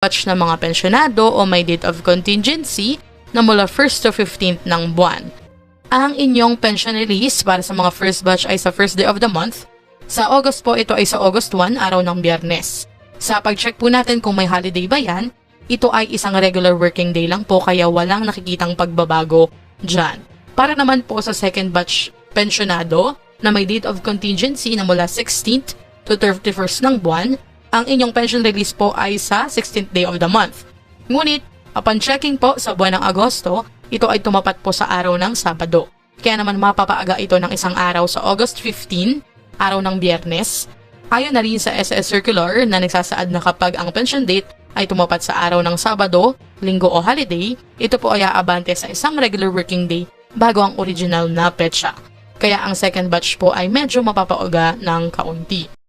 batch ng mga pensyonado o may date of contingency na mula 1st to 15th ng buwan. Ang inyong pension release para sa mga first batch ay sa first day of the month. Sa August po, ito ay sa August 1, araw ng biyernes. Sa pag-check po natin kung may holiday ba yan, ito ay isang regular working day lang po kaya walang nakikitang pagbabago dyan. Para naman po sa second batch pensionado na may date of contingency na mula 16th to 31st ng buwan, ang inyong pension release po ay sa 16th day of the month. Ngunit, upon checking po sa buwan ng Agosto, ito ay tumapat po sa araw ng Sabado. Kaya naman mapapaaga ito ng isang araw sa August 15, araw ng Biyernes. Ayon na rin sa SS Circular na nagsasaad na kapag ang pension date ay tumapat sa araw ng Sabado, Linggo o holiday, ito po ay aabante sa isang regular working day bago ang original na petsa. Kaya ang second batch po ay medyo mapapauga ng kaunti.